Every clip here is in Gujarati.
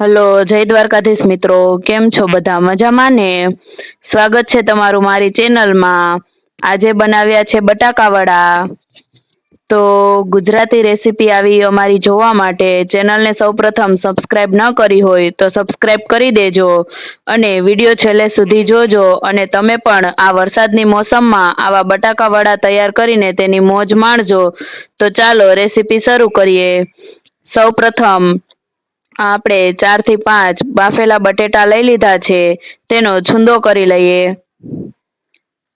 હલો, જય દ્વારકાધીશ મિત્રો. કેમ છો બધા? મજામાં ને? સ્વાગત છે તમારું મારી ચેનલમાં. આજે બનાવ્યા છે બટાકા વડા તો ગુજરાતી રેસીપી આવી અમારી જોવા માટે. ચેનલને સૌપ્રથમ સબસ્ક્રાઇબ ન કરી હોય તો સબસ્ક્રાઇબ કરી દેજો અને વીડિયો છેલ્લે સુધી જોજો અને તમે પણ આ વરસાદની મોસમમાં આવા બટાકા વડા તૈયાર કરીને તેની મોજ માણજો. તો ચાલો રેસીપી શરૂ કરીએ. સૌપ્રથમ આપણે ચારથી પાંચ બાફેલા બટેટા લઈ લીધા છે, તેનો છૂંદો કરી લઈએ.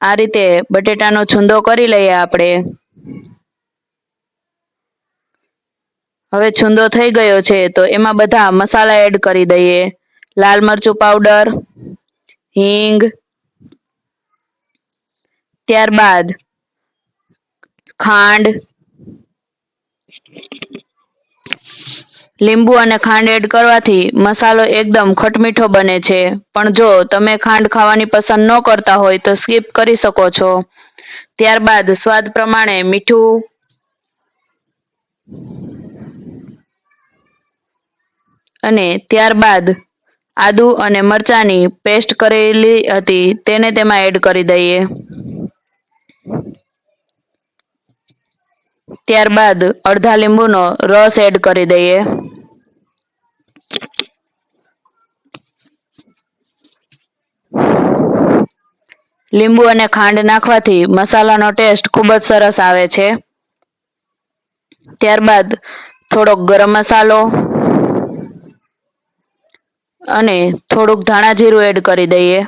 આ રીતે બટેટાનો છૂંદો કરી લઈએ આપણે. હવે છૂંદો થઈ ગયો છે, તો એમાં બધા મસાલા એડ કરી દઈએ. લાલ મરચું પાવડર, હિંગ, ત્યારબાદ ખાંડ લીંબુ અને ખાંડ એડ કરવાથી મસાલો એકદમ ખટમીઠો બને છે. પણ જો તમે ખાંડ ખાવાની પસંદ ન કરતા હોય તો સ્કીપ કરી શકો છો. ત્યારબાદ સ્વાદ પ્રમાણે મીઠું અને ત્યારબાદ આદુ અને મરચાંની પેસ્ટ કરેલી હતી તેને તેમાં એડ કરી દઈએ. ત્યારબાદ અડધા લીંબુનો રસ એડ કરી દઈએ. લીંબુ અને ખાંડ નાખવાથી મસાલાનો ટેસ્ટ ખૂબ જ સરસ આવે છે. ત્યારબાદ થોડોક ગરમ મસાલો અને થોડુંક ધાણા જીરું એડ કરી દઈએ.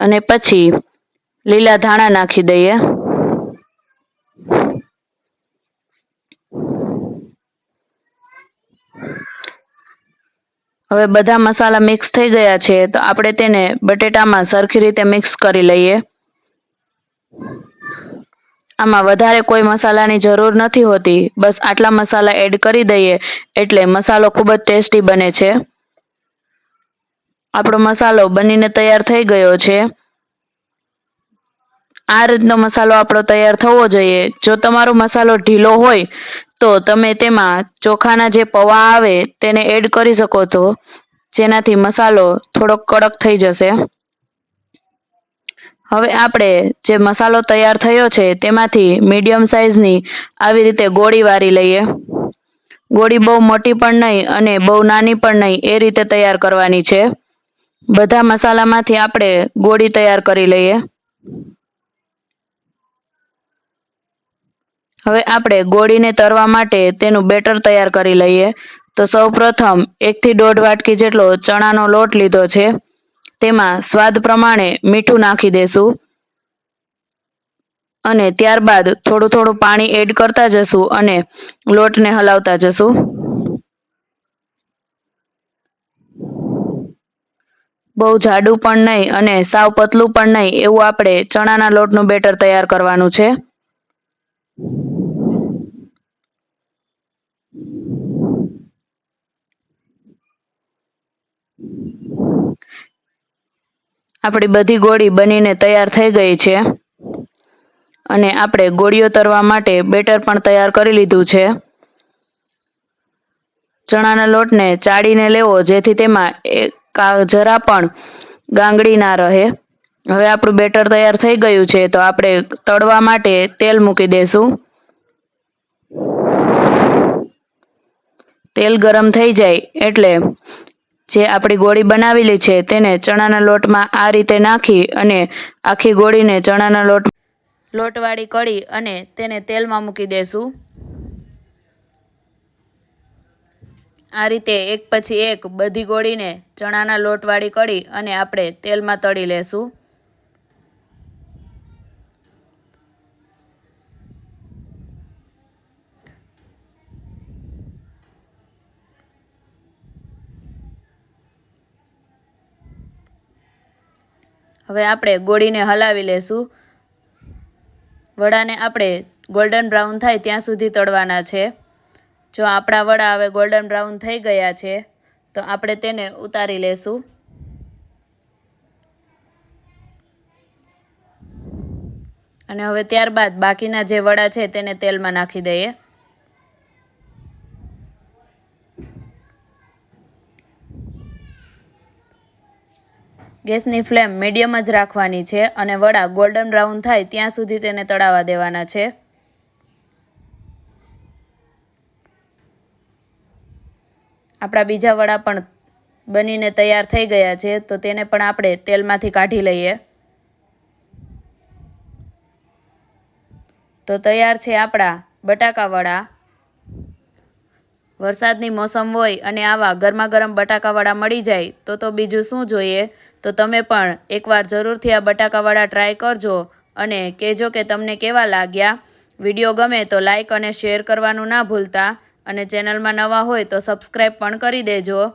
અને પછી લીલા ધાણા નાખી દઈએ. હવે બધા મસાલા મિક્સ થઈ ગયા છે, તો આપણે તેને બટેટામાં સરખી રીતે મિક્સ કરી લઈએ. આમાં વધારે કોઈ મસાલાની જરૂર નથી હોતી, બસ આટલા મસાલા એડ કરી દઈએ, એટલે મસાલો ખૂબ જ ટેસ્ટી બને છે. આપણો મસાલો બનીને તૈયાર થઈ ગયો છે. આ રીતનો મસાલો આપણો તૈયાર થવો જોઈએ. જો તમારો મસાલો ઢીલો હોય, તો તમે તેમાં ચોખાના જે પૌવા આવે, તેને એડ કરી શકો છો. જેનાથી મસાલો થોડોક કડક થઈ જશે. હવે આપણે જે મસાલો તૈયાર થયો છે, તેમાંથી મીડિયમ સાઇઝની આવી રીતે ગોળી વારી લઈએ. ગોળી બહુ મોટી પણ નહીં અને બહુ નાની પણ નહીં, એ રીતે તૈયાર કરવાની છે. બધા મસાલામાંથી આપણે ગોળી તૈયાર કરી લઈએ. હવે આપણે ગોળીને તરવા માટે તેનું બેટર તૈયાર કરી લઈએ. તો સૌ પ્રથમ એકથી દોઢ વાટકી જેટલો ચણાનો લોટ લીધો છે. તેમાં સ્વાદ પ્રમાણે મીઠું નાખી દેશું. અને ત્યારબાદ થોડું થોડું પાણી એડ કરતા જશું અને લોટને હલાવતા જશું. બહુ જાડું પણ નહીં અને સાવ પતલું પણ નહીં એવું આપણે ચણાના લોટનું બેટર તૈયાર કરવાનું છે. આપણી બધી ગોળી બનીને તૈયાર થઈ ગઈ છે. અને આપણે ગોળીઓ તરવા માટે બેટર પણ તૈયાર કરી લીધું છે. ચણાના લોટને ચાળીને લેવો, જેથી તેમાં જરા પણ ગાંગડી ના રહે. હવે આપણું બેટર તૈયાર થઈ ગયું છે, તો આપણે તળવા માટે તેલ મૂકી દેશું. તેલ ગરમ થઈ જાય એટલે જે આપણી ગોળી બનાવેલી છે તેને ચણાના લોટમાં આ રીતે નાખી અને આખી ગોળીને ચણાના લોટ લોટવાળી કળી અને તેને તેલમાં મૂકી દેશું. આ રીતે એક પછી એક બધી ગોળીને ચણાના લોટવાળી કળી અને આપણે તેલમાં તળી લેશું. હવે આપણે ગોળીને હલાવી લેશું. વડાને આપણે ગોલ્ડન બ્રાઉન થાય ત્યાં સુધી તળવાના છે. જો આપણા વડા હવે ગોલ્ડન બ્રાઉન થઈ ગયા છે, તો આપણે તેને ઉતારી લેશું. અને હવે ત્યારબાદ બાકીના જે વડા છે તેને તેલમાં નાખી દઈએ. ગેસની ફ્લેમ મીડિયમ જ રાખવાની છે અને વડા ગોલ્ડન બ્રાઉન થાય ત્યાં સુધી તેને તળાવા દેવાના છે. આપણા બીજા વડા પણ બનીને તૈયાર થઈ ગયા છે, તો તેને પણ આપણે તેલમાંથી કાઢી લઈએ. તો તૈયાર છે આપણા બટાકા વડા. વરસાદની મોસમ હોય અને આવા ગરમા ગરમ બટાકાવાળા મળી જાય, તો તો બીજું શું જોઈએ? તો તમે પણ એકવાર જરૂરથી આ બટાકાવાળા ટ્રાય કરજો અને કહેજો કે તમને કેવા લાગ્યા. વીડિયો ગમે તો લાઈક અને શેર કરવાનું ના ભૂલતા અને ચેનલમાં નવા હોય તો સબસ્ક્રાઈબ પણ કરી દેજો.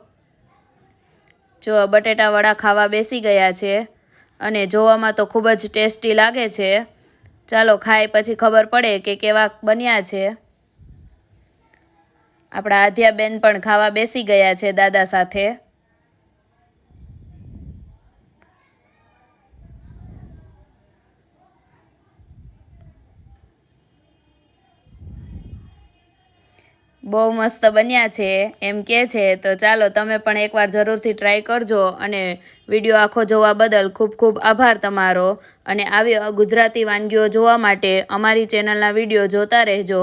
જો બટેટાવાળા ખાવા બેસી ગયા છે અને જોવામાં તો ખૂબ જ ટેસ્ટી લાગે છે. ચાલો ખાય પછી ખબર પડે કે કેવા બન્યા છે. આપણા આધ્યાબેન પણ ખાવા બેસી ગયા છે દાદા સાથે. બહુ મસ્ત બન્યા છે, એમ કે છે. તો ચાલો તમે પણ એકવાર જરૂરથી ટ્રાય કરજો અને વીડિયો આખો જોવા બદલ ખૂબ ખૂબ આભાર તમારો. અને આવી ગુજરાતી વાનગીઓ જોવા માટે અમારી ચેનલના વીડિયો જોતા રહેજો.